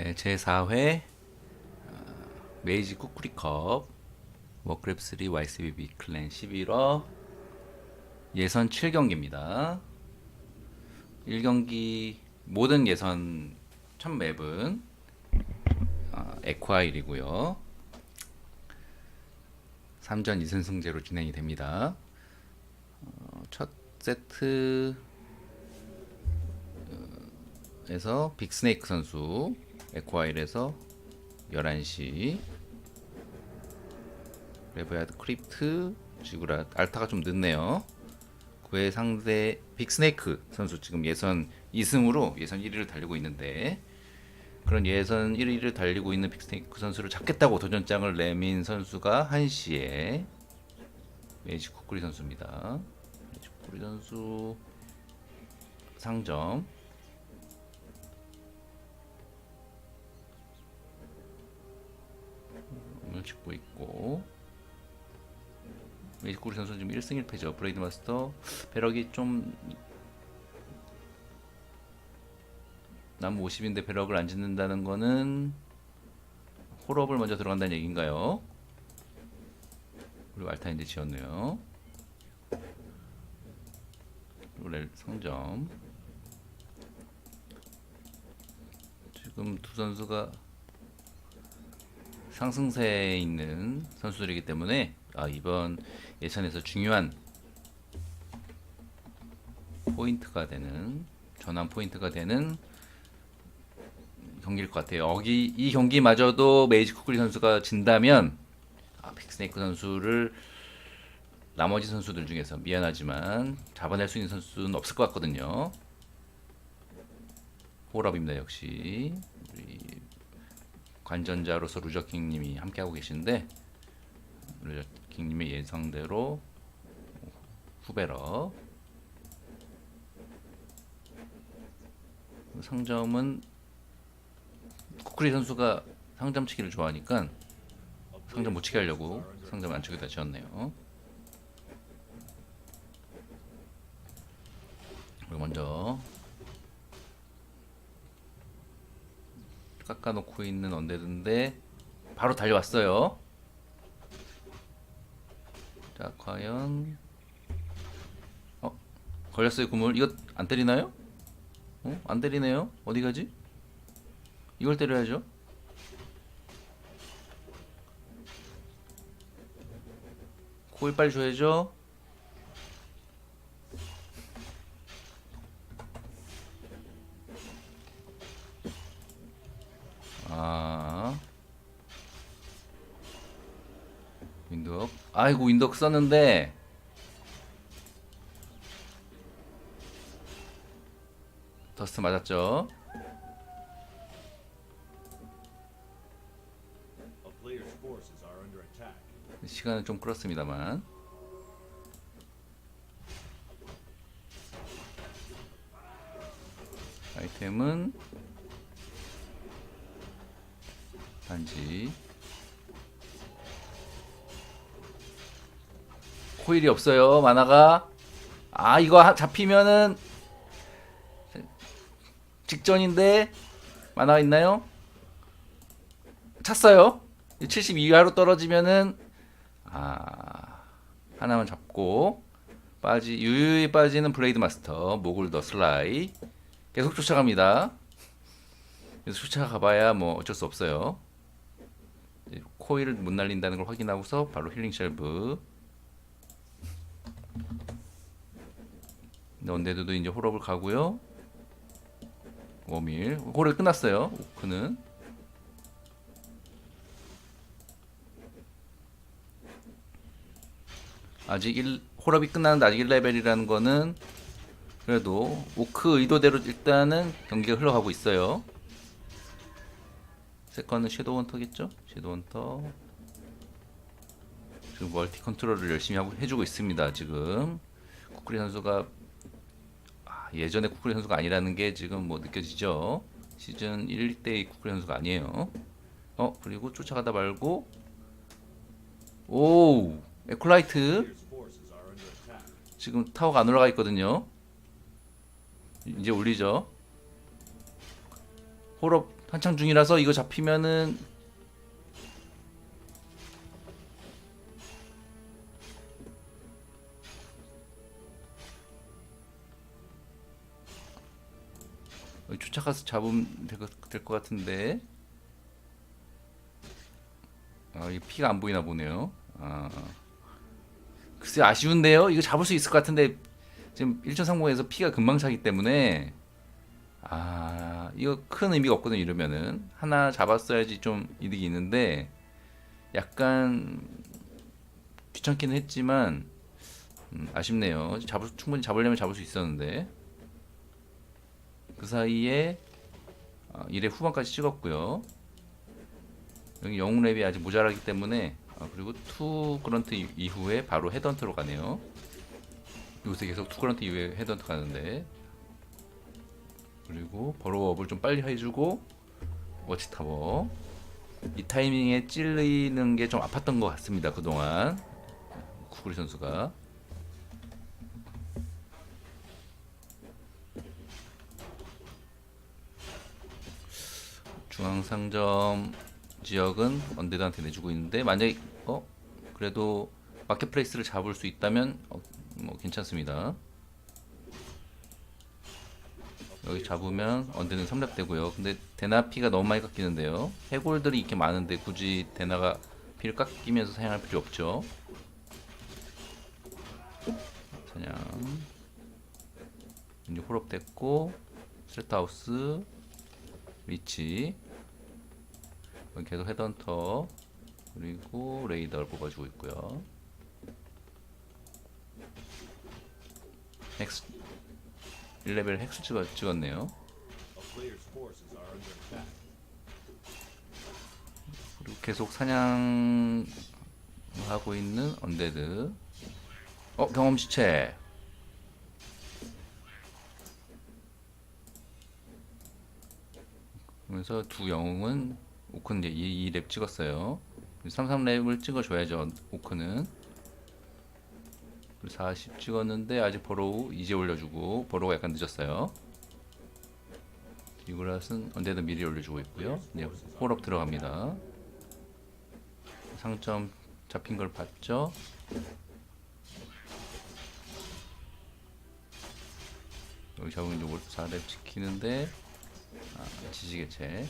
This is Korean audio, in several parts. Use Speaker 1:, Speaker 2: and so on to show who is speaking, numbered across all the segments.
Speaker 1: 네, 제4회 메이지 쿠쿠리컵 워크래프트 3 YCBB 클랜 11어 예선 7경기입니다. 1경기 모든 예선 첫 맵은 아, 에콰일이고요. 3전 2승승제로 진행이 됩니다. 어, 첫 세트 에서 빅스네이크 선수 에콰일에서 11시 레브야드 크립트 지구라 알타가 좀 늦네요. 그의 상대 빅스네이크 선수 지금 예선 2승으로 예선 1위를 달리고 있는데 그런 예선 1위를 달리고 있는 빅스네이크 선수를 잡겠다고 도전장을 내민 선수가 1시에 메이지 쿠쿠리 선수입니다. 메이지 쿠쿠리 선수 상점 을 찍고 있고. 메이지쿠리 선수 지금 1승 1패죠. 브레이드 마스터 배럭이 좀 나무 50인데 배럭을 안 짓는다는 거는 홀업을 먼저 들어간다는 얘기인가요? 그리고 알타인데 지었네요. 그리고 렐 상점. 지금 두 선수가 상승세에 있는 선수들이기 때문에 아, 이번 예선에서 중요한 포인트가 되는 전환 포인트가 되는 경기일 것 같아요. 여기 이 경기마저도 메이지 쿠쿠리 선수가 진다면 아, 빅스네이크 선수를 나머지 선수들 중에서 미안하지만 잡아낼 수 있는 선수는 없을 것 같거든요. 홀업입니다 역시 관전자로서 루저킹님이 함께하고 계신데 루저킹님의 예상대로 후배러 상점은 쿠쿠리 선수가 상점 치기를 좋아하니까 상점 못 치게 하려고 상점 안쪽에다 지었네요. 먼저 깎아놓고 있는 언데드인데 바로 달려왔어요. 자 과연 어 걸렸어요 구물 이거 안 때리나요? 어? 안 때리네요. 어디 가지? 이걸 때려야죠. 코일 빨리 줘야죠. 아. 윈도우. 아이고 윈도우 썼는데 더스트 맞았죠. 시간은 좀 끌었습니다만. 아이템은 반지. 코일이 없어요. 만화가. 아, 이거 하- 잡히면은 직전인데 만화가 있나요? 찼어요. 72화로 떨어지면은 아 하나만 잡고 빠지 유유히 빠지는 블레이드 마스터 목을 더 슬라이 계속 쫓아갑니다. 계속 쫓아가봐야 뭐 어쩔 수 없어요. 코일을 못 날린다는 걸 확인하고서 바로 힐링. 근데 언데드도 이제 홀업을 가고요. 워밀 홀을 끝났어요. 오크는 아직 1, 홀업이 끝나는데 아직 1레벨이라는 거는 그래도 오크 의도대로 일단은 경기가 흘러가고 있어요. 세컨은 섀도우 헌터겠죠? 섀도우 헌터 지금 멀티 컨트롤을 열심히 하고 해주고 있습니다. 지금 쿠쿠리 선수가 아, 예전에 쿠쿠리 선수가 아니라는 게 지금 뭐 느껴지죠? 시즌 1 때의 쿠쿠리 선수가 아니에요. 어 그리고 쫓아가다 말고 오 에콜라이트. 지금 타워가 안 올라가 있거든요. 이제 올리죠. 홀업 한창 중이라서 이거 잡히면은 쫓아가서 잡으면 될 것 같은데. 아 이게 피가 안 보이나 보네요. 아. 글쎄 아쉬운데요? 이거 잡을 수 있을 것 같은데 지금 1천 상공에서 피가 금방 차기 때문에 아 이거 큰 의미가 없거든요 이러면은. 하나 잡았어야지 좀 이득이 있는데 약간 귀찮기는 했지만 음, 아쉽네요. 잡을 충분히 잡으려면 잡을 수 있었는데. 그 사이에 아, 1회 후반까지 찍었고요. 여기 영웅 랩이 아직 모자라기 때문에 아, 그리고 투 그런트 이- 이후에 바로 헤드헌트로 가네요. 요새 계속 투 그런트 이후에 헤드헌트 가는데 그리고 버로업을 좀 빨리 해주고 워치타워. 이 타이밍에 찔리는 게 좀 아팠던 것 같습니다 그동안. 구구리 선수가. 중앙 상점 지역은 언데드한테 내주고 있는데 만약에 어? 그래도 마켓플레이스를 잡을 수 있다면 어, 뭐 괜찮습니다. 여기 잡으면 언제는 3렙 되고요. 근데 데나 피가 너무 많이 깎이는데요. 해골들이 이렇게 많은데 굳이 데나가 피를 깎이면서 사용할 필요 없죠. 사냥 이제 홀업 됐고 스레트하우스 리치 계속 헤드헌터 그리고 레이더를 뽑아주고 있고요. 엑스 1레벨 핵수 찍었, 찍었네요. 그리고 계속 사냥하고 있는 언데드. 어 경험치체. 그러면서 두 영웅은 오크는 이제 2렙 찍었어요. 33렙을 찍어줘야죠 오크는. 40 찍었는데 아직 버로우 이제 올려주고 버로우가 약간 늦었어요. 이그라스는 언제든 미리 올려주고 있고요. 이제 홀업 들어갑니다. 상점 잡힌 걸 봤죠? 여기 잡으면 이제 4렙 지키는데 아, 지지개체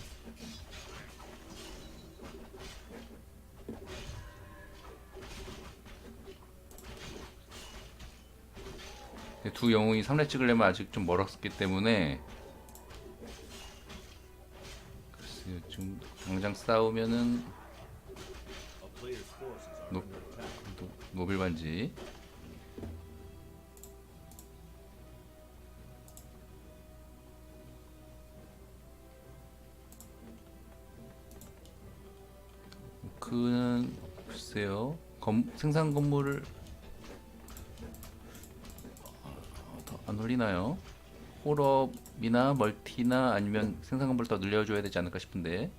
Speaker 1: 두 영웅이 3렙 찍으려면 아직 좀 멀었기 때문에 글쎄요 지금 당장 싸우면은
Speaker 2: attack.
Speaker 1: 노- 노빌 반지 그는 글쎄요 건, 생산 건물을 안 올리나요? 홀업이나 멀티나 아니면 생산 건물 더 늘려줘야 되지 않을까 싶은데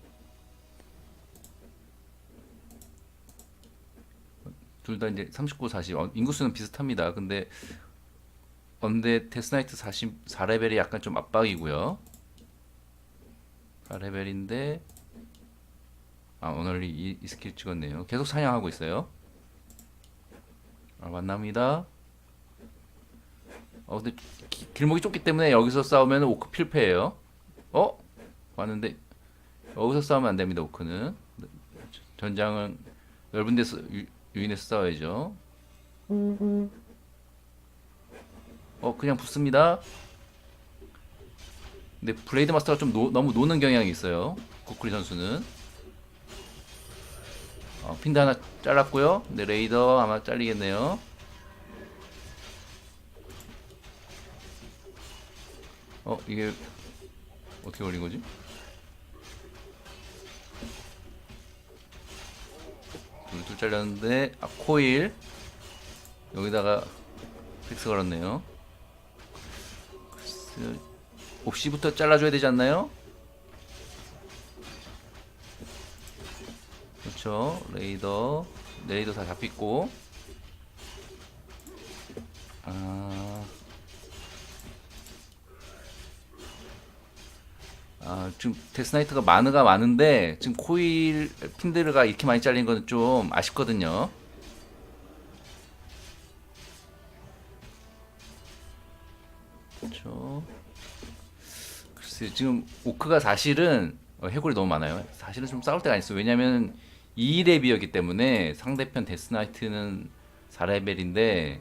Speaker 1: 둘 다 이제 39, 40 어, 인구수는 비슷합니다. 근데 언데 테스나이트 44레벨이 약간 좀 압박이고요. 4레벨인데 아 오늘 이, 이 스킬 찍었네요. 계속 사냥하고 있어요. 아 만납니다. 어 근데 기- 길목이 좁기 때문에 여기서 싸우면 오크 필패예요. 어? 왔는데 여기서 싸우면 안 됩니다. 오크는 전장은 넓은 데서 유, 유인해서 싸워야죠. 어 그냥 붙습니다. 근데 블레이드 마스터가 좀 노- 너무 노는 경향이 있어요. 구쿠리 선수는. 어, 핀드 하나 잘랐고요. 근데 레이더 아마 잘리겠네요. 어 이게 어떻게 걸린 거지? 둘둘 잘렸는데 아 코일 여기다가 픽스 걸었네요. 글쎄, 옵시부터 잘라줘야 되지 않나요? 그렇죠. 레이더 레이더 다 잡혔고 아, 아 아, 지금 데스나이트가 마느가 많은데 지금 코일 핀드르가 이렇게 많이 잘린 건 좀 아쉽거든요. 그렇죠. 글쎄 지금 오크가 사실은 어, 해골이 너무 많아요. 사실은 좀 싸울 때가 있어요. 왜냐면 2레비였기 때문에 상대편 데스나이트는 4레벨인데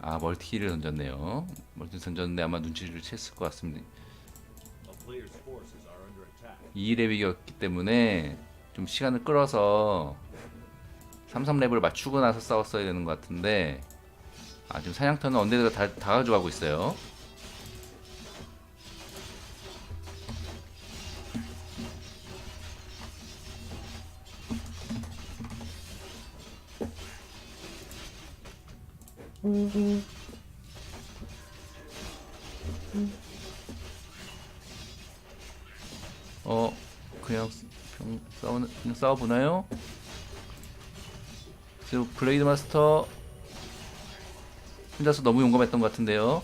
Speaker 1: 아 멀티를 던졌네요. 멀티 던졌는데 아마 눈치를 챘을 것 같습니다. 2레벨이었기 때문에 좀 시간을 끌어서 3, 3렙을 맞추고 나서 싸웠어야 되는 것 같은데 아 지금 사냥터는 언데드가 다, 다 가져가고 있어요. 어 그냥 병 싸우는 그냥 싸워 보나요? 그리고 블레이드 마스터 혼자서 너무 용감했던 것 같은데요.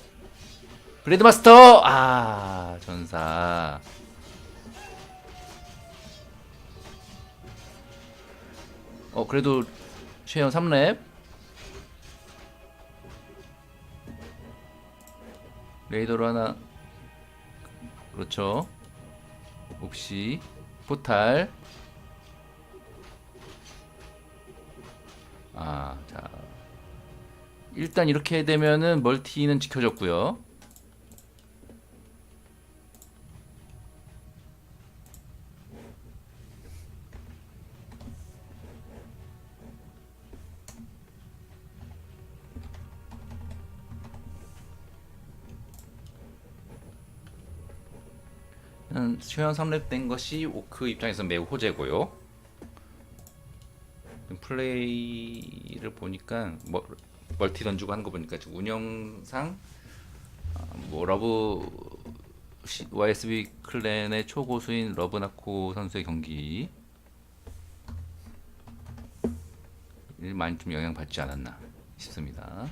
Speaker 1: 블레이드 마스터! 아 전사. 어 그래도 최연 3렙. 레이더로 하나. 그렇죠 옵시 포탈. 아자. 일단 이렇게 되면은 멀티는 지켜졌고요 음, 최연 3렙 된 것이 오크 입장에서 매우 호재고요. 플레이를 보니까 뭐, 멀티 던지고 하는 거 보니까 지금 운영상 아, 뭐 러브 시- YSB 클랜의 초고수인 러브나코 선수의 경기 일 많이 좀 영향 받지 않았나 싶습니다.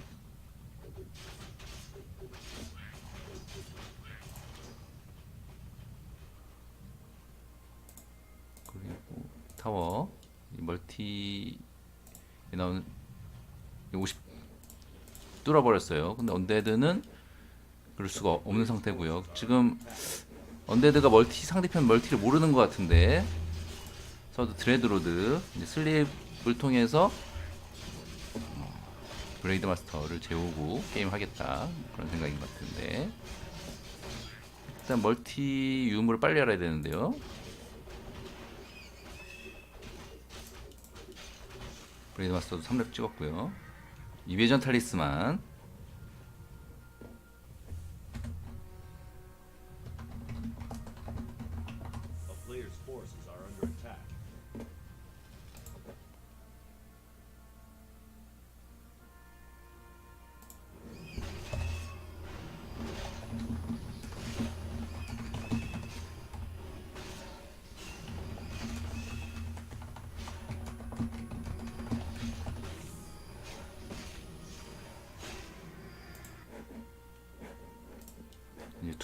Speaker 1: 그리고 타워 이 멀티에 나오는 50 뚫어버렸어요. 근데 언데드는 그럴 수가 없는 상태고요. 지금 언데드가 멀티 상대편 멀티를 모르는 것 같은데 저도 드레드로드 슬립을 통해서 어, 브레이드 마스터를 재우고 게임 하겠다 그런 생각인 것 같은데 일단 멀티 유무를 빨리 알아야 되는데요. 브레이드 마스터도 3렙 찍었고요. 이회전 탈리스만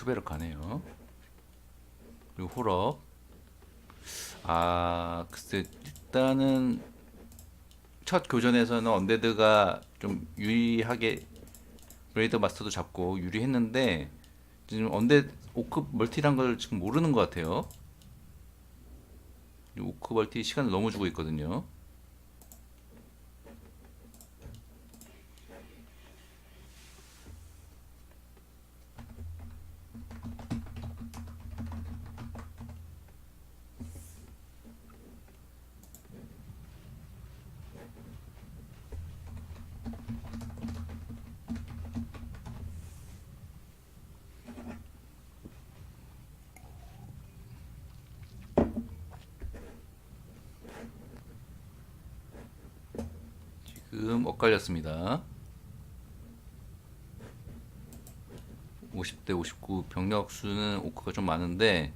Speaker 1: 투배로 가네요. 그리고 홀업. 아, 글쎄 일단은 첫 교전에서는 언데드가 좀 유리하게 브레이더 마스터도 잡고 유리했는데 지금 언데 오크 멀티란 걸 지금 모르는 것 같아요. 이 오크 멀티 시간을 너무 주고 있거든요. 지금 엇갈렸습니다. 50대 59 병력 수는 오크가 좀 많은데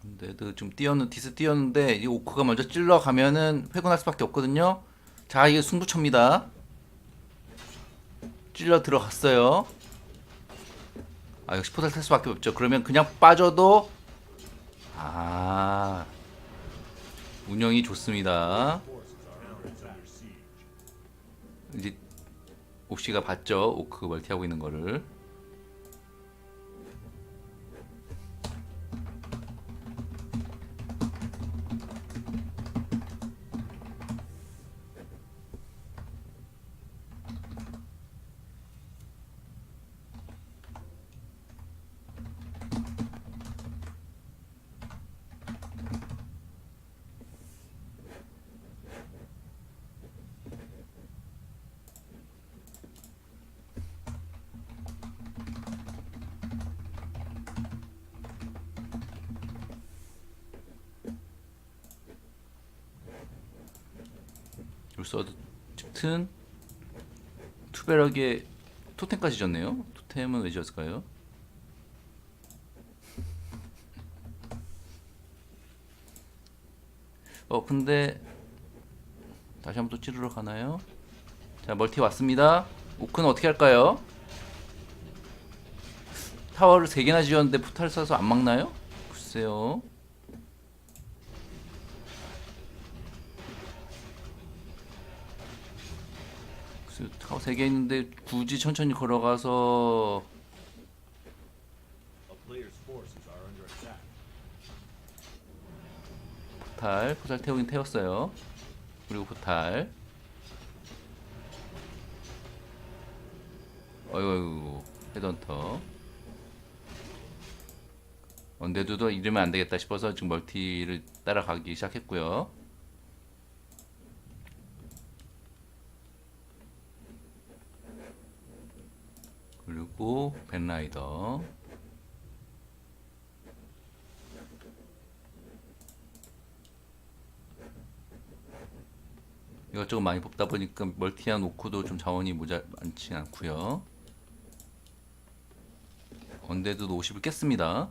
Speaker 1: 근데도 좀 뛰었는 디스 뛰었는데 이 오크가 먼저 찔러 가면은 회군할 수밖에 없거든요. 자 이게 승부처입니다. 찔러 들어갔어요. 아 역시 포탈 탈 수밖에 없죠. 그러면 그냥 빠져도 아 운영이 좋습니다. 이제 옥시가 봤죠. 오크 멀티하고 있는 거를. 짙은 투베럭에 토템까지 졌네요. 토템은 왜 졌을까요? 어 근데 다시 한번 또 찌르러 가나요? 자 멀티 왔습니다. 오크는 어떻게 할까요? 타워를 3개나 지었는데 포탈 쏴서 안 막나요? 글쎄요. 타워 3개 있는데 굳이 천천히 걸어가서. 포탈 포탈 태우긴 태웠어요. 그리고 포탈. 어이구 헤드헌터. 언데드도 이러면 안 되겠다 싶어서 지금 멀티를 따라가기 시작했고요. 그리고 벤라이더. 이것저것 많이 뽑다 보니까 멀티한 오크도 좀 자원이 모자 많지 않고요. 언데드도 50을 깼습니다.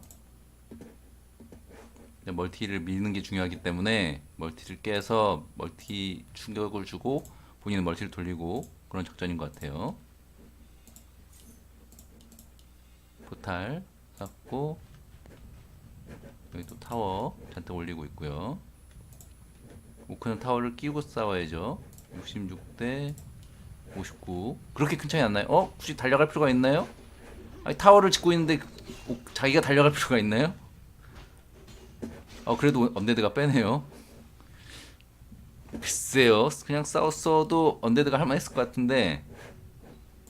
Speaker 1: 멀티를 미는 게 중요하기 때문에 멀티를 깨서 멀티 충격을 주고 본인은 멀티를 돌리고 그런 작전인 것 같아요. 포탈 쌓고 여기 또 타워 잔뜩 올리고 있고요. 오크는 타워를 끼고 싸워야죠. 66대 59. 그렇게 큰 차이 안 나요? 어? 굳이 달려갈 필요가 있나요? 아니 타워를 짓고 있는데 오- 자기가 달려갈 필요가 있나요? 어 그래도 언데드가 빼네요. 글쎄요. 그냥 싸웠어도 언데드가 할만했을 것 같은데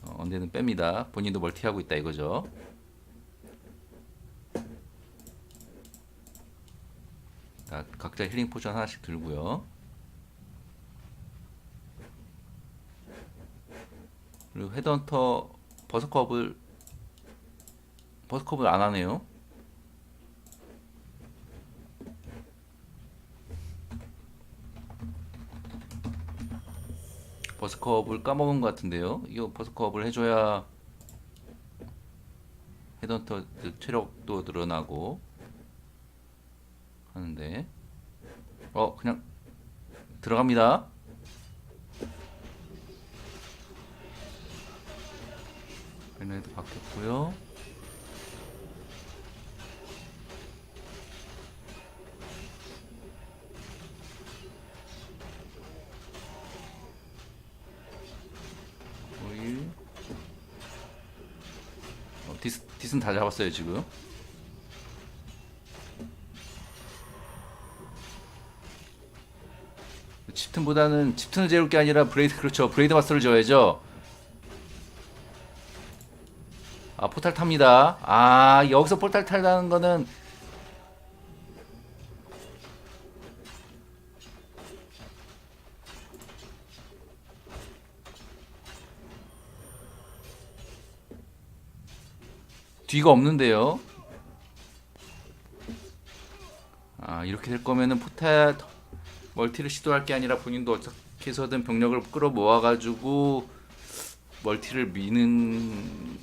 Speaker 1: 어, 언데드는 뺍니다. 본인도 멀티하고 있다 이거죠. 자, 각자 힐링 포션 하나씩 들고요. 그리고 헤드헌터 버스컵을 버스컵을 안 하네요. 버스컵을 까먹은 것 같은데요. 이거 버스컵을 해줘야 헤드헌터 그 체력도 늘어나고 하는데 어 그냥 들어갑니다. 베네드 바뀌었고요. 오일 어, 디스 디스는 다 잡았어요 지금. 칩튼보다는 칩튼을 재울 게 아니라 브레이드 그렇죠. 브레이드 마스터를 줘야죠. 아 포탈 탑니다. 아 여기서 포탈 탈다는 거는 뒤가 없는데요. 아 이렇게 될 거면은 포탈 멀티를 시도할 게 아니라 본인도 어떻게 해서든 병력을 끌어 모아가지고 멀티를 미는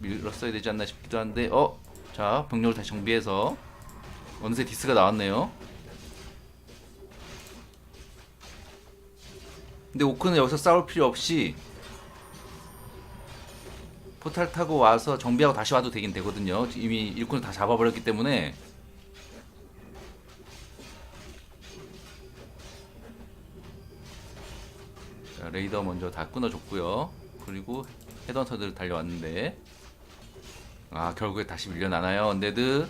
Speaker 1: 밀었어야 되지 않나 싶기도 한데 어? 자 병력을 다시 정비해서 어느새 디스가 나왔네요 근데 오크는 여기서 싸울 필요 없이 포탈 타고 와서 정비하고 다시 와도 되긴 되거든요. 이미 일꾼을 다 잡아버렸기 때문에 레이더 먼저 다 끊어줬고요. 그리고 헤드헌터들 달려왔는데 아 결국에 다시 밀려나나요? 언데드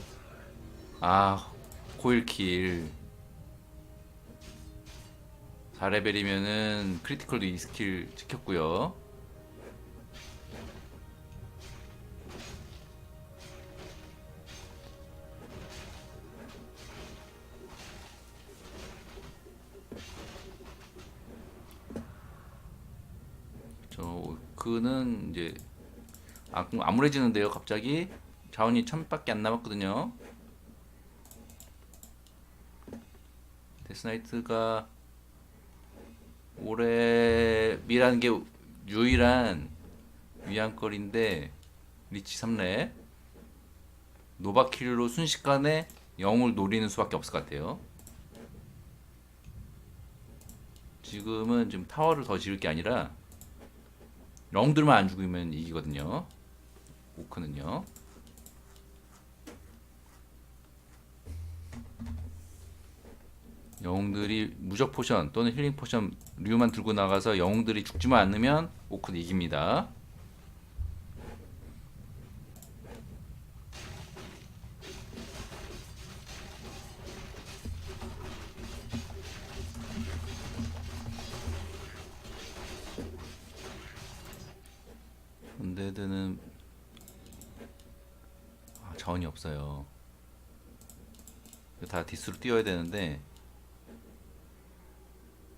Speaker 1: 아 코일킬 4레벨이면은 크리티컬도 2스킬 찍혔고요. 암울해지는데요. 갑자기 자원이 천밖에 안 남았거든요. 데스나이트가 올해 미라는 게 유일한 위안거리인데 리치 3렙 노바킬로 순식간에 영웅을 노리는 수밖에 없을 것 같아요. 지금은 지금 타워를 더 지을 게 아니라 영들만 안 죽으면 이기거든요. 오크는요. 영웅들이 무적 포션 또는 힐링 포션 류만 들고 나가서 영웅들이 죽지만 않으면 오크는 이깁니다. 다 디스로 뛰어야 되는데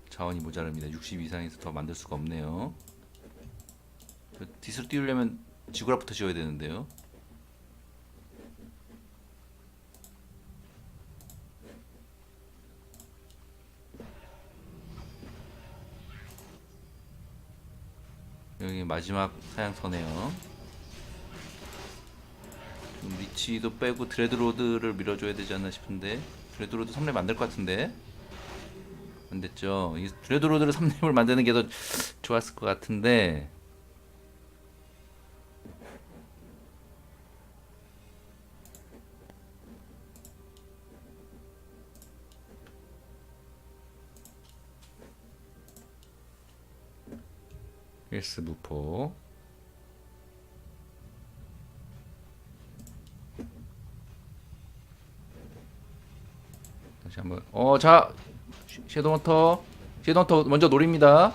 Speaker 1: 자원이 모자랍니다. 60 이상에서 더 만들 수가 없네요. 디스로 띄우려면 지구락부터 지어야 되는데요. 여기 마지막 사양터네요. 좀 리치도 빼고 드레드로드를 밀어줘야 되지 않나 싶은데 드레드로드 3렙 만들 것 같은데. 안 됐죠. 이 드레드로드를 3렙을 만드는 게 더 좋았을 것 같은데. 힐스 무포 다시 한번 어 자 섀도우헌터 섀도우헌터 먼저 노립니다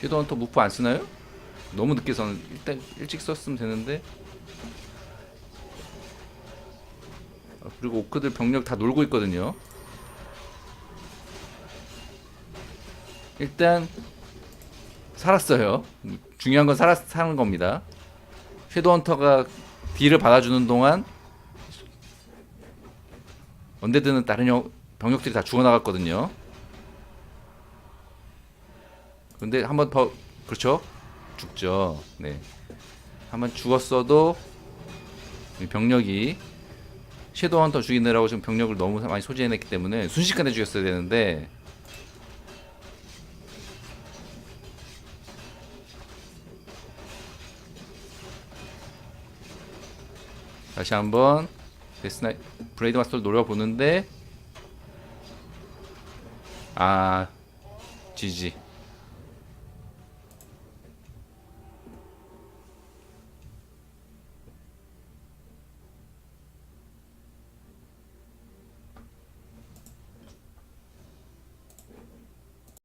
Speaker 1: 섀도우헌터 무포 안 쓰나요? 너무 늦게 선 일단 일찍 썼으면 되는데 아, 그리고 오크들 병력 다 놀고 있거든요 일단 살았어요. 중요한 건 살았 사는 겁니다. 섀도헌터가 딜을 받아주는 동안 언데드는 다른 영, 병력들이 다 죽어나갔거든요. 근데 한번 더 그렇죠? 죽죠. 네. 한번 죽었어도 이 병력이 섀도헌터 죽이느라고 지금 병력을 너무 많이 소진해냈기 때문에 순식간에 죽였어야 되는데 다시 한번 데스나이 브레이드 마스터를 노려보는데 아 지지